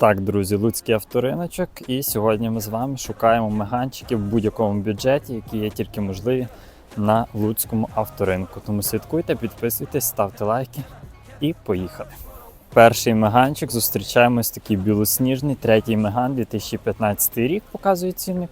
Так, друзі, Луцький авториночок. І сьогодні ми з вами шукаємо меганчики в будь-якому бюджеті, які є тільки можливі на Луцькому авторинку. Тому слідкуйте, підписуйтесь, ставте лайки і поїхали. Перший меганчик зустрічаємо ось такий білосніжний, третій меган 2015 рік, показує цінник.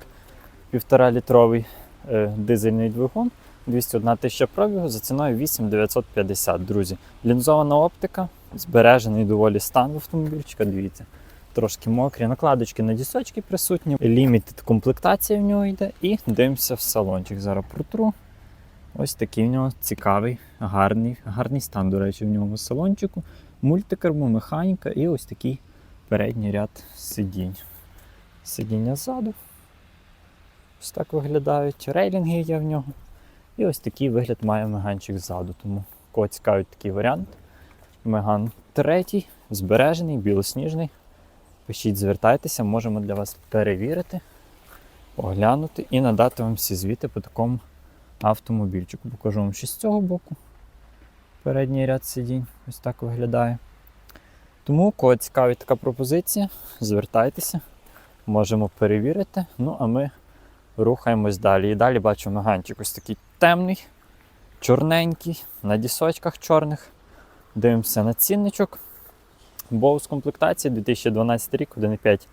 Півтора літровий е, дизельний двигун, 201 тисяча пробігу за ціною 8950, друзі. Лінзована оптика, збережений доволі стан автомобільчика, дивіться. Трошки мокрі, накладочки на дісочки присутні, лімітед комплектація в нього йде і дивимося в салончик. Зараз протру. Ось такий в нього цікавий, гарний, гарний стан, до речі, в нього салончику. Мультикермо, механіка і ось такий передній ряд сидінь. Сидіння ззаду. Ось так виглядають. Рейлінги є в нього. І ось такий вигляд має меганчик ззаду. Тому кого цікавить такий варіант. Меган третій, збережений, білосніжний. Пишіть, звертайтеся, можемо для вас перевірити, оглянути і надати вам всі звіти по такому автомобільчику. Покажу вам ще з цього боку. Передній ряд сидінь ось так виглядає. Тому, кого цікавить така пропозиція, звертайтеся, можемо перевірити. Ну, а ми рухаємось далі. І далі бачу меганчик ось такий темний, чорненький, на дісочках чорних. Дивимося на цінничок. Боус комплектації 2012 рік, 1,5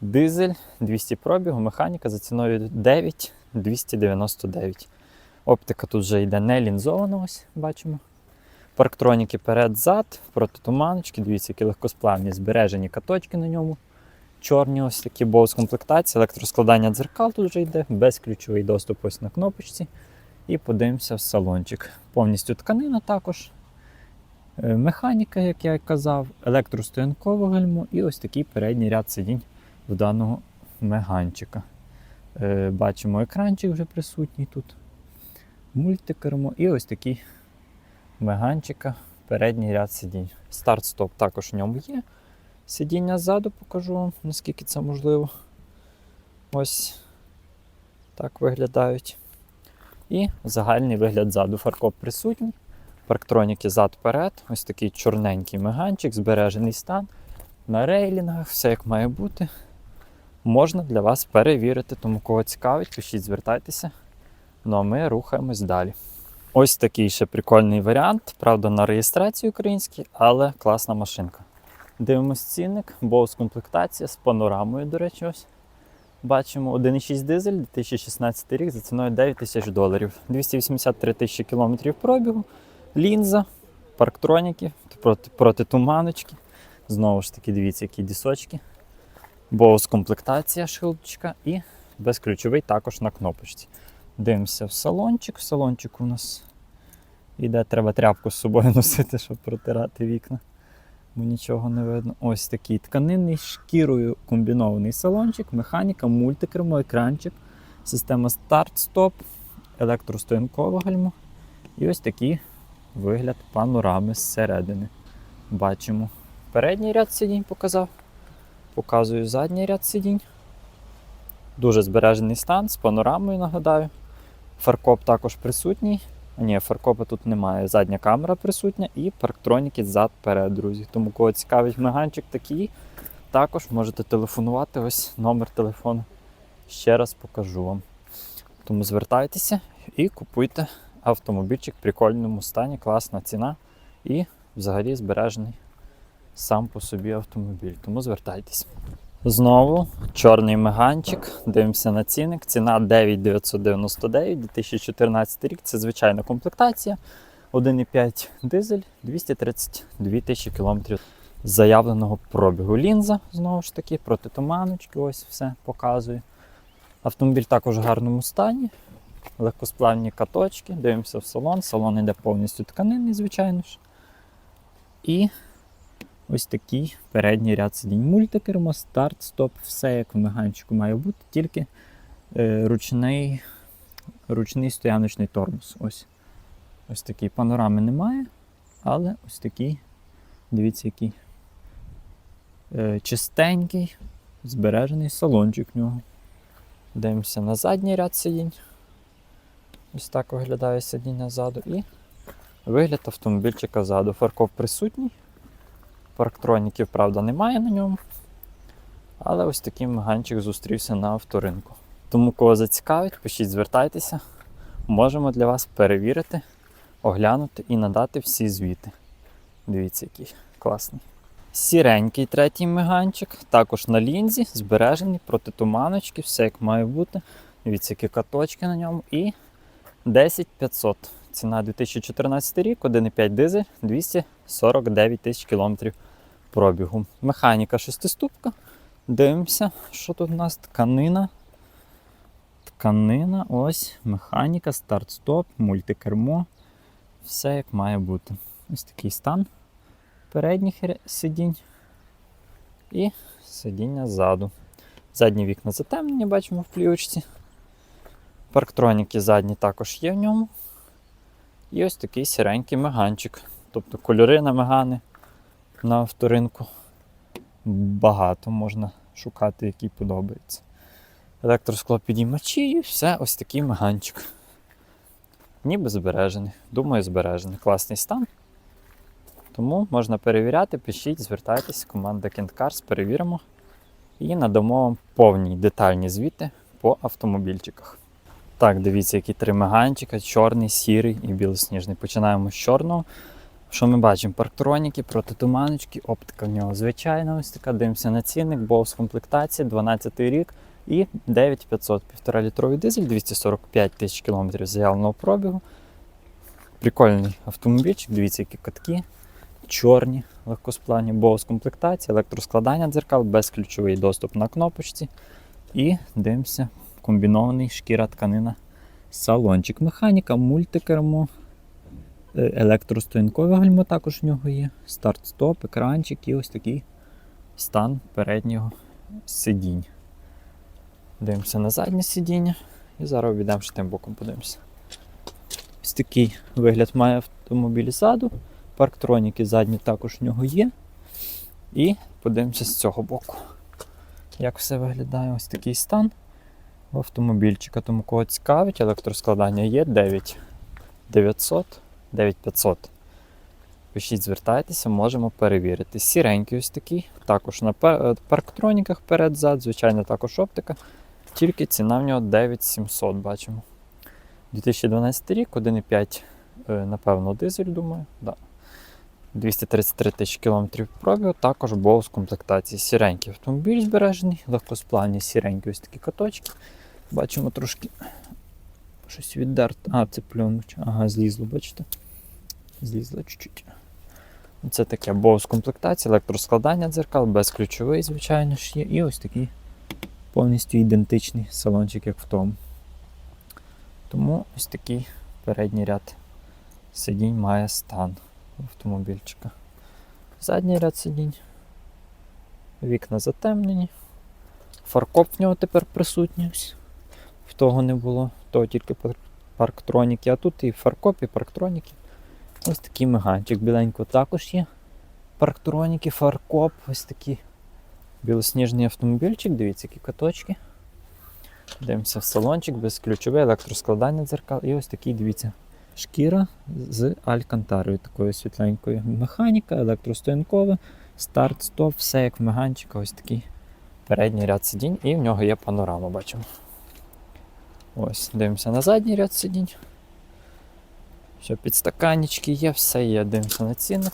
дизель, 200 пробігу, механіка за ціною 9,299. Оптика тут вже йде не лінзована, ось бачимо. Парктроніки перед-зад, протитуманочки, дивіться, які легкосплавні, збережені каточки на ньому. Чорні ось такі боус комплектації, електроскладання дзеркал тут вже йде, безключовий доступ ось на кнопочці. І подивимося в салончик. Повністю тканина також. Е, Механіка, як я і казав, електростоянкове гальмо і ось такий передній ряд сидінь в даного меганчика. Е, Бачимо, екранчик вже присутній тут. Мультикермо і ось такий меганчика, передній ряд сидінь. Старт-стоп також в ньому є. Сидіння ззаду покажу вам, наскільки це можливо. Ось так виглядають. І загальний вигляд ззаду. Фаркоп присутній. Парктроніки зад-перед, ось такий чорненький меганчик, збережений стан. На рейлінгах, все як має бути. Можна для вас перевірити, тому кого цікавить, пишіть, звертайтеся. Ну а ми рухаємось далі. Ось такий ще прикольний варіант, правда, на реєстрації українській, але класна машинка. Дивимось цінник, боус комплектація з панорамою, до речі, ось. Бачимо 1,6 дизель 2016 рік за ціною 9 тисяч доларів. 283 тисячі кілометрів пробігу лінза, парктроніки, проти, протитуманочки. Знову ж таки, дивіться, які дісочки. Боус комплектація шилдочка і безключовий також на кнопочці. Дивимося в салончик. В салончику у нас йде, треба тряпку з собою носити, щоб протирати вікна. Бо нічого не видно. Ось такий тканинний шкірою комбінований салончик, механіка, мультикермо, екранчик, система старт-стоп, електростоянкове гальмо. І ось такий вигляд панорами зсередини. Бачимо. Передній ряд сидінь показав. Показую задній ряд сидінь. Дуже збережений стан з панорамою, нагадаю. Фаркоп також присутній. Ні, фаркопа тут немає. Задня камера присутня і парктроніки зад-перед, друзі. Тому кого цікавить меганчик такий, також можете телефонувати. Ось номер телефону. Ще раз покажу вам. Тому звертайтеся і купуйте автомобільчик в прикольному стані, класна ціна і взагалі збережений сам по собі автомобіль. Тому звертайтесь. Знову чорний меганчик. Дивимося на цінник. Ціна 9999 2014 рік. Це звичайна комплектація. 1,5 дизель, 232 тисячі кілометрів заявленого пробігу. Лінза, знову ж таки, протитуманочки, ось все показує. Автомобіль також в гарному стані легкосплавні каточки, дивимося в салон. Салон йде повністю тканинний, звичайно ж. І ось такий передній ряд сидінь. Мультикермо, старт, стоп, все як в меганчику має бути, тільки е, ручний ручний стояночний тормоз. Ось ось такий панорами немає, але ось такий, дивіться, який е, чистенький, Збережений салончик нього. Дивимося на задній ряд сидінь. Ось так виглядає сидіння ззаду. І вигляд автомобільчика ззаду. Фаркоп присутній. Парктроніків, правда, немає на ньому. Але ось такий меганчик зустрівся на авторинку. Тому кого зацікавить, пишіть, звертайтеся. Можемо для вас перевірити, оглянути і надати всі звіти. Дивіться, який класний. Сіренький третій меганчик, також на лінзі, збережений проти туманочки, все як має бути. Дивіться, які каточки на ньому. І 10500. Ціна 2014 рік, 1,5 дизель, 249 тисяч кілометрів пробігу. Механіка шестиступка. Дивимося, що тут у нас тканина. Тканина, ось, механіка, старт-стоп, мультикермо. Все як має бути. Ось такий стан передніх сидінь і сидіння ззаду. Задні вікна затемнені, бачимо в плівочці. Парктроніки задні також є в ньому. І ось такий сіренький меганчик. Тобто кольори на мегани на авторинку багато можна шукати, який подобається. Електросклопідіймачі і все ось такий меганчик. Ніби збережений. Думаю, збережений. Класний стан. Тому можна перевіряти, пишіть, звертайтеся, команда Cars, перевіримо і надамо вам повні детальні звіти по автомобільчиках. Так, дивіться, які три меганчика: чорний, сірий і білосніжний. Починаємо з чорного. Що ми бачимо? Парктроніки, протитуманочки, оптика в нього звичайна ось така. Дивимося на цінник, Bose комплектація, 12 рік і 9500, 1,5 літровий дизель, 245 тисяч кілометрів заявленого пробігу. Прикольний автомобільчик, дивіться, які катки. Чорні, легкосплавні, Bose комплектація, електроскладання дзеркал, безключовий доступ на кнопочці. І дивимося, комбінований шкіра тканина. Салончик механіка, мультикермо, е, електростоянкове гальмо також в нього є. Старт-стоп, екранчик і ось такий стан переднього сидінь. Дивимося на заднє сидіння і зараз обійдемо ще тим боком подивимося. Ось такий вигляд має автомобіль ззаду. Парктроніки задні також в нього є. І подивимося з цього боку. Як все виглядає ось такий стан автомобільчика. Тому кого цікавить, електроскладання є 9900, 9500. Пишіть, звертайтеся, можемо перевірити. Сіренький ось такий, також на е, парктроніках перед-зад, звичайно, також оптика. Тільки ціна в нього 9700, бачимо. 2012 рік, 1,5, е, напевно, дизель, думаю. Да. 233 тисячі кілометрів пробігу, також Bose комплектації. Сіренький автомобіль збережений, легкосплавні сіренькі ось такі каточки. Бачимо трошки щось віддерт. А, це плюнуть. Ага, злізло, бачите? Злізло чуть-чуть. Це таке Bose комплектація, електроскладання дзеркал, безключовий, звичайно ж є. І ось такий повністю ідентичний салончик, як в тому. Тому ось такий передній ряд сидінь має стан автомобільчика. Задній ряд сидінь. Вікна затемнені. Фаркоп в нього тепер присутній. Того не було, того тільки парктроніки, а тут і фаркоп, і парктроніки. Ось такий меганчик. Біленько також є. Парктроніки, фаркоп, ось такий білосніжний автомобільчик. Дивіться, які каточки. Дивимося в салончик, безключове електроскладання дзеркал. І ось такий, дивіться, шкіра з алькантарою, такою світленькою. Механіка, електростоянкове, старт, стоп, все як в меганчика, ось такий передній ряд сидінь, і в нього є панорама, бачимо. Ось, дивимося на задній ряд сидінь. Що підстаканнички є, все є. Дивимося на цінник.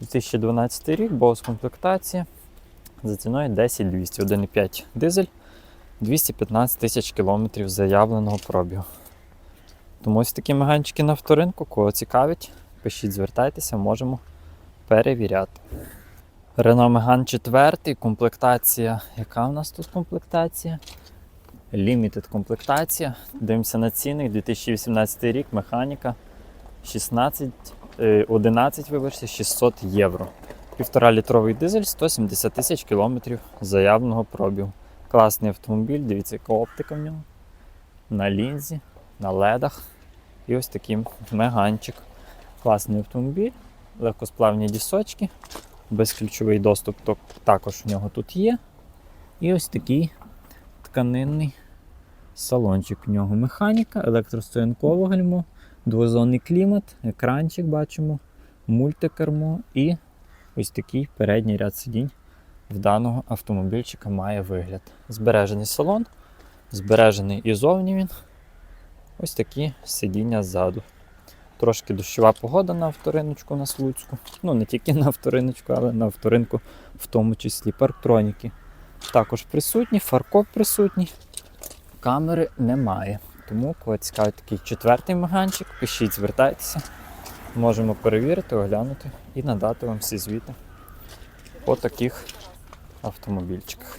2012 рік, Bose комплектація. За ціною 10200, 1,5 дизель, 215 тисяч кілометрів заявленого пробігу. Тому ось такі меганчики на авторинку, кого цікавить, пишіть, звертайтеся, можемо перевіряти. Renault Megane 4, комплектація. Яка у нас тут комплектація? Limited комплектація. Дивимося на ціни. 2018 рік, механіка 16, е, 11, вибачте, 600 євро. Півтора літровий дизель, 170 тисяч кілометрів заявленого пробігу. Класний автомобіль, дивіться, яка оптика в ньому. На лінзі, на ледах. І ось такий меганчик. Класний автомобіль, легкосплавні дісочки, безключовий доступ також в нього тут є. І ось такий тканинний салончик в нього. Механіка, електростоянкове гальмо, двозонний клімат, екранчик бачимо, мультикермо і ось такий передній ряд сидінь в даного автомобільчика має вигляд. Збережений салон, збережений і зовні він. Ось такі сидіння ззаду. Трошки дощова погода на авториночку на Слуцьку. Ну, не тільки на авториночку, але на авторинку в тому числі. Парктроніки також присутні, фаркоп присутній. Камери немає. Тому, кого цікавить такий четвертий маганчик, пишіть, звертайтеся. Можемо перевірити, оглянути і надати вам всі звіти по таких автомобільчиках.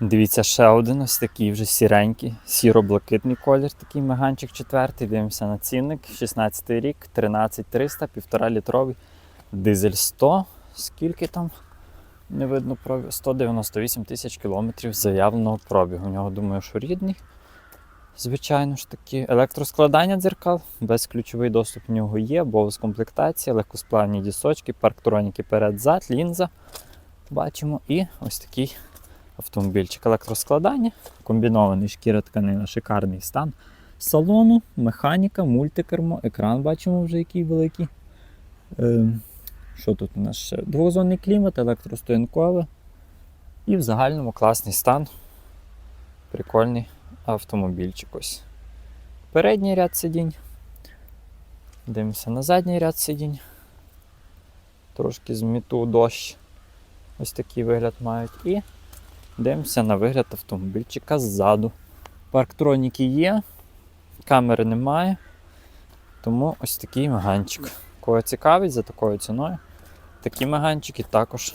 Дивіться, ще один ось такий вже сіренький, сіро-блакитний колір, такий меганчик четвертий. Дивимося на цінник. 16 рік, 13300, 1,5 літровий, дизель 100. Скільки там? Не видно пробіг. 198 тисяч кілометрів заявленого пробігу. У нього, думаю, що рідний. Звичайно ж таки, електроскладання дзеркал, безключовий доступ в нього є, бо з комплектації, легкосплавні дісочки, парктроніки перед-зад, лінза. Бачимо. І ось такий автомобільчик. Електроскладання, комбінований шкіра тканина, шикарний стан салону, механіка, мультикермо, екран бачимо вже який великий. Що тут у нас ще? Двозонний клімат, електростоянкове. І в загальному класний стан. Прикольний автомобільчик ось. Передній ряд сидінь. Дивимося на задній ряд сидінь. Трошки зміту дощ. Ось такий вигляд мають. І дивимося на вигляд автомобільчика ззаду. Парктроніки є, камери немає. Тому ось такий маганчик. Кого цікавить за такою ціною, такі маганчики також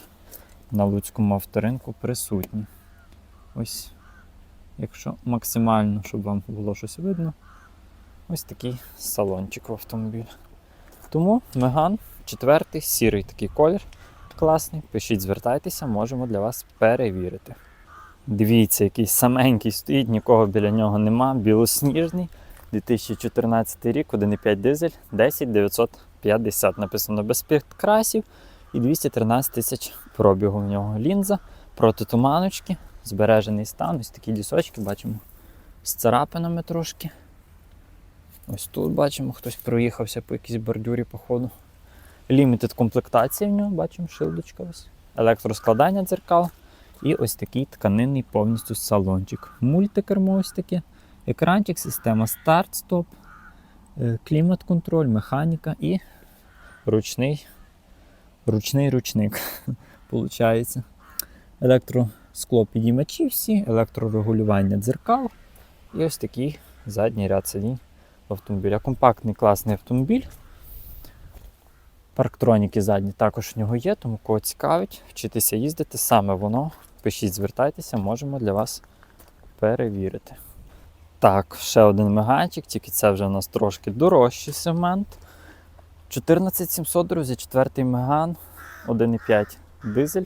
на Луцькому авторинку присутні. Ось, якщо максимально, щоб вам було щось видно, ось такий салончик в автомобілі. Тому Меган, четвертий, сірий такий колір класний. Пишіть, звертайтеся, можемо для вас перевірити. Дивіться, який саменький стоїть, нікого біля нього нема, білосніжний. 2014 рік, 1,5 дизель, 10950. Написано без підкрасів і 213 тисяч пробігу в нього. Лінза, протитуманочки, збережений стан, ось такі дісочки бачимо з царапинами трошки. Ось тут бачимо, хтось проїхався по якійсь бордюрі, походу. Лімітед комплектація в нього, бачимо, шилдочка ось. Електроскладання дзеркал. І ось такий тканинний повністю салончик. Мультикермо ось таке. Екранчик, система старт-стоп, е, клімат-контроль, механіка і ручний ручний ручник. Получається. Електроскло підіймачі всі, електрорегулювання дзеркал. І ось такий задній ряд сидінь автомобіля. Компактний класний автомобіль. Парктроніки задні також в нього є, тому кого цікавить, вчитися їздити, саме воно. Пишіть, звертайтеся, можемо для вас перевірити. Так, ще один меганчик, тільки це вже у нас трошки дорожчий сегмент. 14700, друзі, четвертий меган, 1,5 дизель,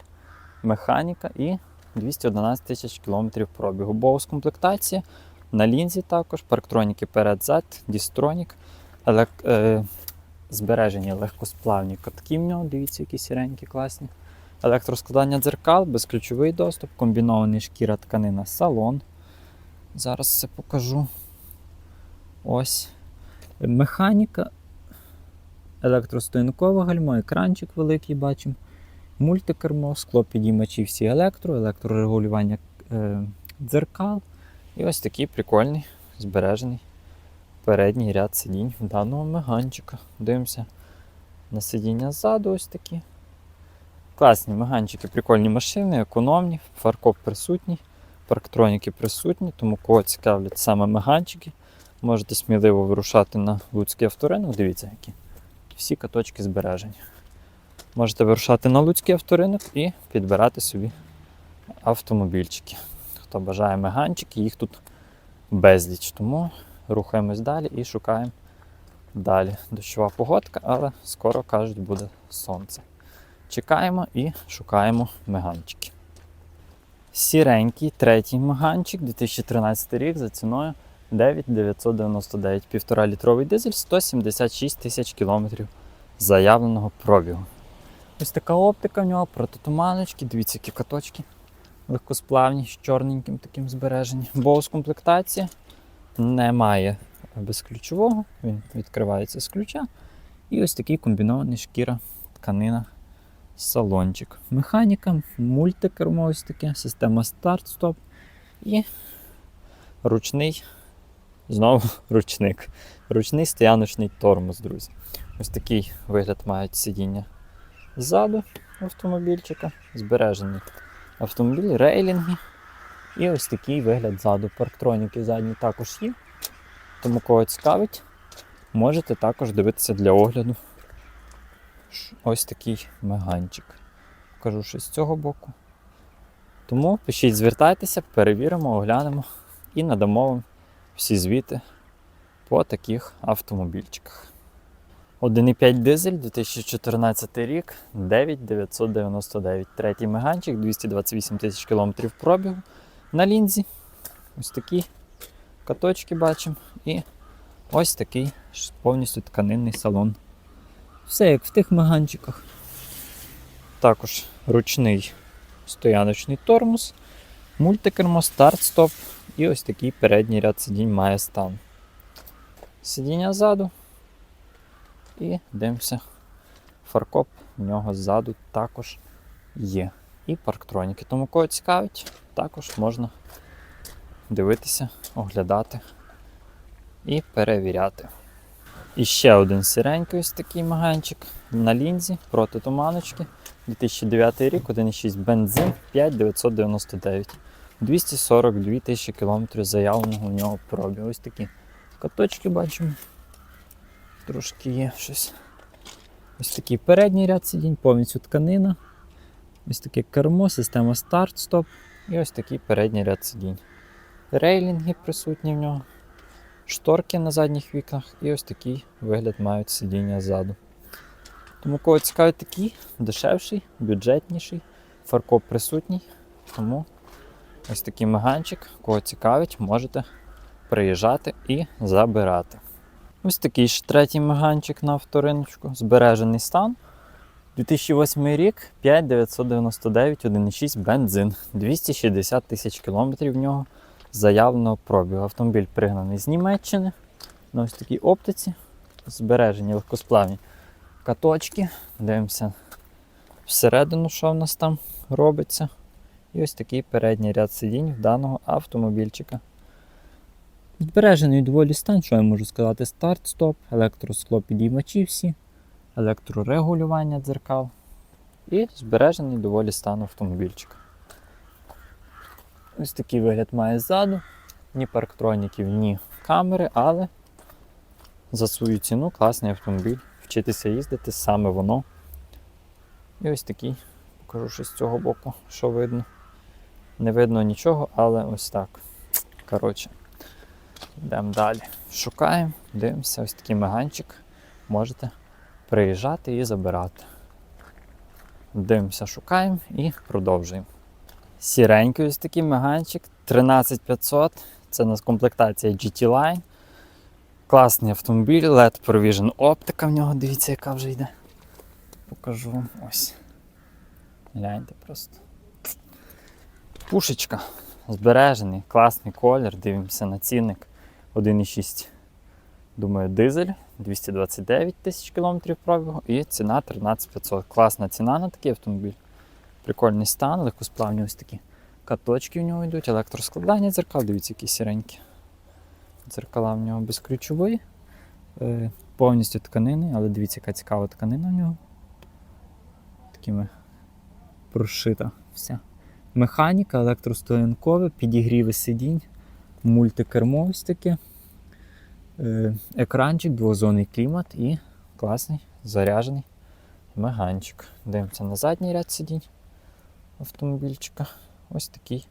механіка і 211 тисяч кілометрів пробігу. Боус комплектація. На лінзі також, парктроніки перед-зад, дістронік, елек... е... збережені легкосплавні катки в нього, дивіться, які сіренькі, класні. Електроскладання дзеркал, безключовий доступ, комбінований шкіра тканина салон. Зараз це покажу. Ось. Механіка, електростоянкове гальмо, екранчик великий бачимо. Мультикермо, скло підіймачі всі електро, електрорегулювання е, дзеркал. І ось такий прикольний збережений передній ряд сидінь в даного меганчика. Дивимося на сидіння ззаду ось такі. Класні меганчики, прикольні машини, економні, фаркоп присутній, парктроніки присутні, тому кого цікавлять саме меганчики, можете сміливо вирушати на Луцький авторинок. Дивіться, які всі каточки збережені. Можете вирушати на Луцький авторинок і підбирати собі автомобільчики. Хто бажає меганчики, їх тут безліч. Тому рухаємось далі і шукаємо далі. Дощова погодка, але скоро кажуть буде сонце. Чекаємо і шукаємо меганчики. Сіренький третій меганчик 2013 рік за ціною 9999, 1,5 літровий дизель, 176 тисяч кілометрів заявленого пробігу. Ось така оптика в нього, протитуманочки, дивіться, які каточки. легкосплавні, з чорненьким таким збереженням. Боус комплектація немає безключового, він відкривається з ключа. І ось такий комбінований шкіра, тканина, салончик. Механіка, мультикермо ось таке, система старт-стоп і ручний, знову ручник. Ручний стояночний тормоз, друзі. Ось такий вигляд мають сидіння ззаду автомобільчика, збережений автомобіль, рейлінги. І ось такий вигляд ззаду. Парктроніки задні також є. Тому кого цікавить, можете також дивитися для огляду. Ось такий меганчик. Покажу ще з цього боку. Тому пишіть, звертайтеся, перевіримо, оглянемо і надамо вам всі звіти по таких автомобільчиках. 1,5 дизель 2014 рік, 9999. Третій меганчик, 228 тисяч кілометрів пробігу на лінзі. Ось такі каточки бачимо. І ось такий повністю тканинний салон. Все як в тих меганчиках. Також ручний стояночний тормоз, мультикермо, старт-стоп і ось такий передній ряд сидінь має стан. Сидіння ззаду. І дивимося. Фаркоп в нього ззаду також є. І парктроніки. Тому кого цікавить, також можна дивитися, оглядати і перевіряти. І ще один сіренький ось такий маганчик на лінзі проти туманочки. 2009 рік, 1,6 бензин 5999. 242 тисячі кілометрів заявленого у нього пробігу. Ось такі каточки бачимо. Трошки є щось. Ось такий передній ряд сидінь, повністю тканина. Ось таке кермо, система старт-стоп. І ось такий передній ряд сидінь. Рейлінги присутні в нього, шторки на задніх вікнах і ось такий вигляд мають сидіння ззаду. Тому кого цікавить такий, дешевший, бюджетніший, фаркоп присутній. Тому ось такий меганчик, кого цікавить, можете приїжджати і забирати. Ось такий ж третій меганчик на авториночку, збережений стан. 2008 рік 5999 1,6 бензин, 260 тисяч кілометрів в нього заявленого пробігу. Автомобіль пригнаний з Німеччини на ось такій оптиці. Збережені легкосплавні каточки. Дивимося всередину, що в нас там робиться. І ось такий передній ряд сидінь в даного автомобільчика. Збережений доволі стан, що я можу сказати, старт-стоп, електроскло підіймачі всі, електрорегулювання дзеркал і збережений доволі стан автомобільчика. Ось такий вигляд має ззаду, ні парктроніків, ні камери, але за свою ціну класний автомобіль. Вчитися їздити саме воно. І ось такий, покажу ще з цього боку, що видно. Не видно нічого, але ось так. Коротше. Йдемо далі. Шукаємо, дивимося, ось такий меганчик. Можете приїжджати і забирати. Дивимося, шукаємо і продовжуємо. Сіренький ось такий меганчик 13500. Це у нас комплектація GT Line. Класний автомобіль, LED Provision оптика в нього, дивіться, яка вже йде. Покажу вам ось. Гляньте просто. Пушечка. Збережений, класний колір, дивимося на цінник 1,6. Думаю, дизель 229 тисяч кілометрів пробігу і ціна 13500. Класна ціна на такий автомобіль. Прикольний стан, легкосплавні ось такі каточки в нього йдуть, електроскладання дзеркал, дивіться, які сіренькі. Дзеркала в нього безключові, е, повністю тканини, але дивіться, яка цікава тканина в нього. Такими прошита вся. Механіка, електростоянкове, підігріви сидінь, мультикермо ось таке, е, екранчик, двозонний клімат і класний заряджений меганчик. Дивимося на задній ряд сидінь автомобільчика. Ось такий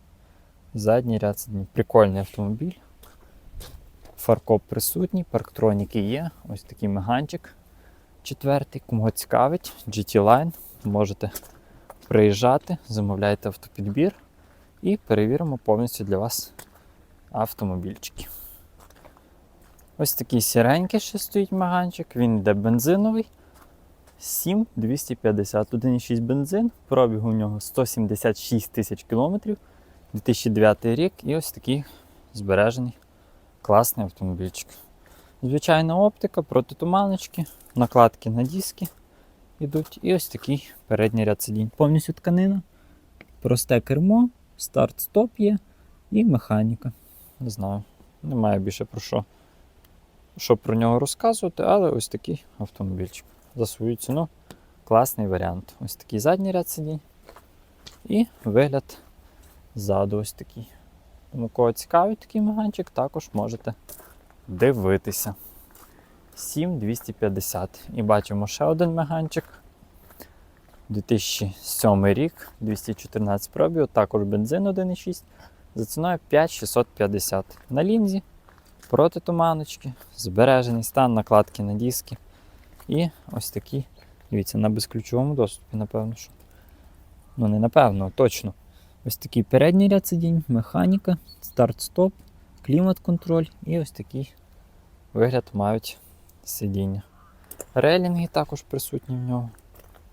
задній ряд сидінь. Прикольний автомобіль. Фаркоп присутній, парктроніки є. Ось такий меганчик. Четвертий, кому цікавить, GT Line. Можете приїжджати, замовляйте автопідбір і перевіримо повністю для вас автомобільчики. Ось такий сіренький ще стоїть маганчик, він йде бензиновий. 7250, 1,6 бензин, пробігу у нього 176 тисяч кілометрів, 2009 рік і ось такий збережений класний автомобільчик. Звичайна оптика, протитуманочки, накладки на диски йдуть. І ось такий передній ряд сидінь. Повністю тканина, просте кермо, старт-стоп є і механіка. Не знаю, немає більше про що, що про нього розказувати, але ось такий автомобільчик. За свою ціну класний варіант. Ось такий задній ряд сидінь. І вигляд ззаду ось такий. Тому кого цікавить такий меганчик, також можете дивитися. 7250. І бачимо ще один меганчик. 2007 рік, 214 пробігу, також бензин 1,6 за ціною 5650. На лінзі, протитуманочки, збережений стан, накладки на диски. І ось такі, дивіться, на безключовому доступі, напевно, що. Ну, не напевно, а точно. Ось такий передній ряд сидінь, механіка, старт-стоп, клімат-контроль і ось такий вигляд мають сидіння. Релінги також присутні в нього.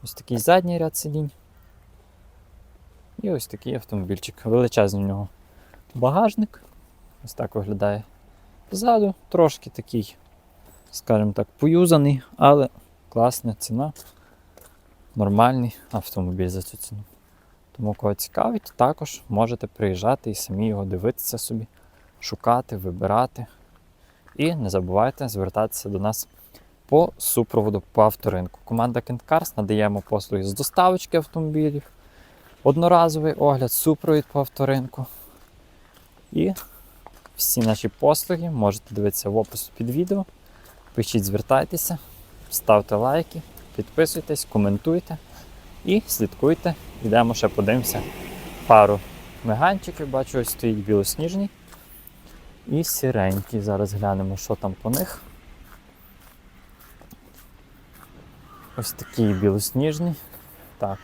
Ось такий задній ряд сидінь. І ось такий автомобільчик. Величезний в нього багажник. Ось так виглядає ззаду. Трошки такий, скажімо так, поюзаний, але класна ціна. Нормальний автомобіль за цю ціну. Тому кого цікавить, також можете приїжджати і самі його дивитися собі, шукати, вибирати. І не забувайте звертатися до нас по супроводу по авторинку. Команда Кенткарс надаємо послуги з доставочки автомобілів, одноразовий огляд, супровід по авторинку. І всі наші послуги можете дивитися в описі під відео. Пишіть, звертайтеся, ставте лайки, підписуйтесь, коментуйте і слідкуйте. Йдемо ще подивимося пару меганчиків. Бачу, ось стоїть білосніжний і сіренький. Зараз глянемо, що там по них. Ось такий білосніжний. Так.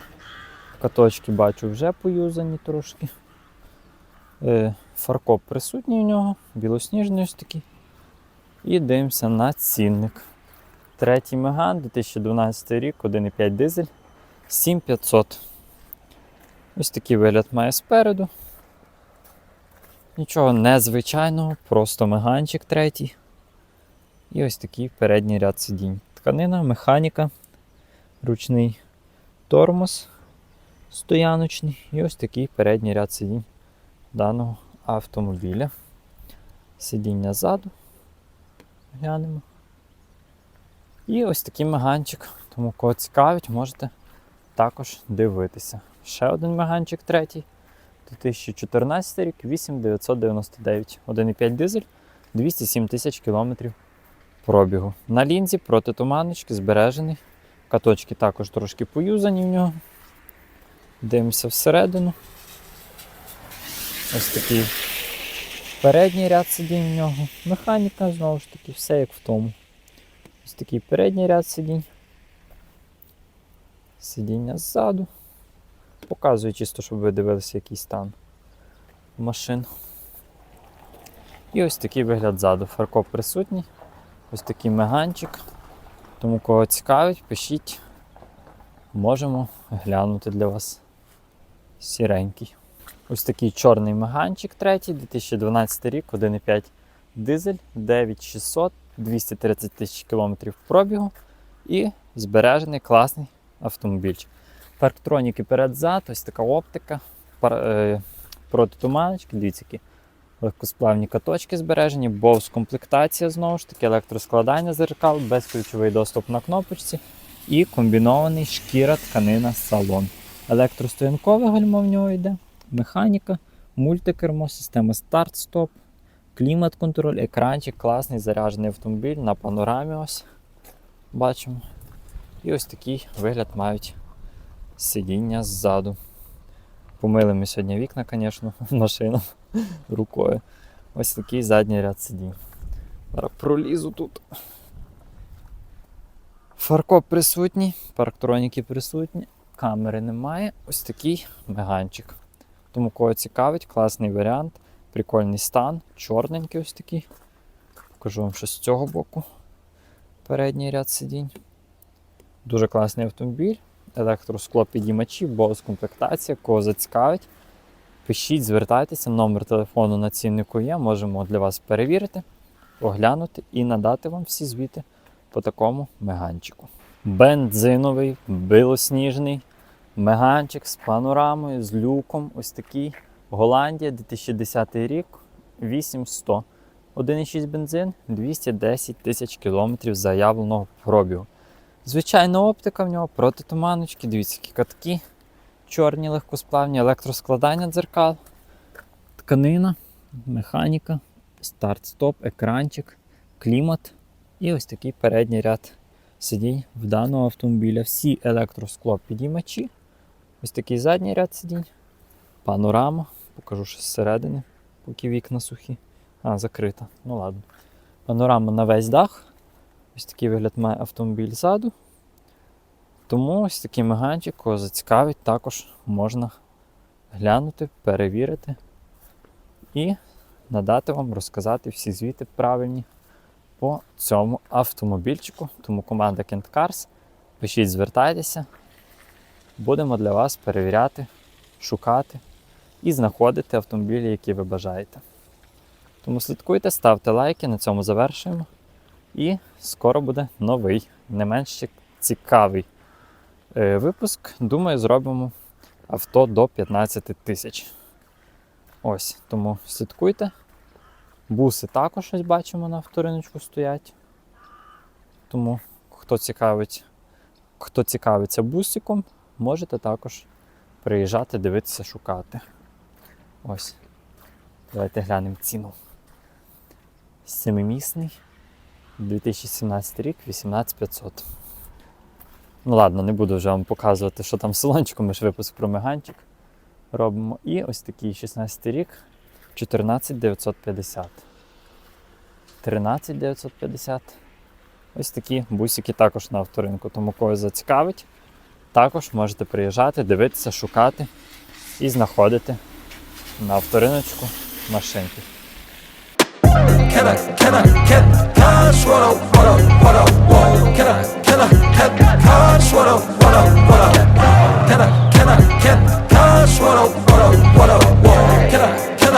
Каточки бачу вже поюзані трошки. Е, Фаркоп присутній у нього, білосніжний ось такий. І дивимося на цінник. Третій Меган, 2012 рік, 1,5 дизель, 7500. Ось такий вигляд має спереду. Нічого незвичайного, просто меганчик третій. І ось такий передній ряд сидінь. Тканина, механіка, ручний тормоз стояночний. І ось такий передній ряд сидінь даного автомобіля. Сидіння ззаду. Глянемо. І ось такий меганчик. Тому кого цікавить, можете також дивитися. Ще один меганчик третій. 2014 рік, 8999. 1,5 дизель, 207 тисяч кілометрів пробігу. На лінзі протитуманочки, збережений. Каточки також трошки поюзані в нього. Дивимося всередину. Ось такий передній ряд сидінь в нього. Механіка, знову ж таки, все як в тому. Ось такий передній ряд сидінь. Сидіння ззаду. Показую чисто, щоб ви дивилися, який стан машин. І ось такий вигляд ззаду. Фаркоп присутній. Ось такий меганчик. Тому кого цікавить, пишіть. Можемо глянути для вас сіренький. Ось такий чорний меганчик третій, 2012 рік, 1,5 дизель, 9600, 230 тисяч кілометрів пробігу і збережений класний автомобільчик. Парктроніки перед-зад, ось така оптика, пар, е, протитуманочки, дивіться, які легкосплавні каточки збережені, бовс комплектація знову ж таки, електроскладання зеркал, безключовий доступ на кнопочці і комбінований шкіра тканина салон. Електростоянкове гальмо в нього йде, механіка, мультикермо, система старт-стоп, клімат-контроль, екранчик, класний заряджений автомобіль на панорамі. ось Бачимо. І ось такий вигляд мають сидіння ззаду. Помили ми сьогодні вікна, звісно, машина рукою. Ось такий задній ряд сидінь. Зараз пролізу тут. Фаркоп присутній, парктроніки присутні, камери немає. Ось такий меганчик. Тому кого цікавить, класний варіант, прикольний стан, чорненький ось такий. Покажу вам що з цього боку. Передній ряд сидінь. Дуже класний автомобіль, електроскло підіймачі, бонус комплектація, кого зацікавить. Пишіть, звертайтеся, номер телефону на ціннику є, можемо для вас перевірити, оглянути і надати вам всі звіти по такому меганчику. Бензиновий, білосніжний меганчик з панорамою, з люком. Ось такий. Голландія, 2010 рік, 8100. 1,6 бензин, 210 тисяч кілометрів заявленого пробігу. Звичайна оптика в нього, протитуманочки, дивіться, які катки, чорні легкосплавні, електроскладання дзеркал, тканина, механіка, старт-стоп, екранчик, клімат і ось такий передній ряд сидінь в даного автомобіля. Всі електроскло підіймачі. Ось такий задній ряд сидінь, панорама, покажу ще зсередини, поки вікна сухі. А, закрита. Ну ладно. Панорама на весь дах. Ось такий вигляд має автомобіль ззаду. Тому ось такий меганчик, кого зацікавить, також можна глянути, перевірити і надати вам розказати всі звіти правильні по цьому автомобільчику. Тому команда Kent Cars. Пишіть, звертайтеся. Будемо для вас перевіряти, шукати і знаходити автомобілі, які ви бажаєте. Тому слідкуйте, ставте лайки, на цьому завершуємо. І скоро буде новий, не менш цікавий е, випуск. Думаю, зробимо авто до 15 тисяч. Ось, тому слідкуйте. Буси також ось бачимо на авториночку стоять. Тому хто цікавить, хто цікавиться бусиком, можете також приїжджати, дивитися, шукати. Ось. Давайте глянемо ціну. Семимісний. 2017 рік, 18500. Ну ладно, не буду вже вам показувати, що там в салончику, ми ж випуск про меганчик робимо. І ось такий 16 рік, 14950. 13950. Ось такі бусики також на авторинку. Тому когось зацікавить. Також можете приїжджати, дивитися, шукати і знаходити на авториночку машинки. Can I, can I, can God's what I, what I, what I want? Can I, can I, can God's what I, what I, what I Can I, can I, can God's what I, what I, what I want? Can I?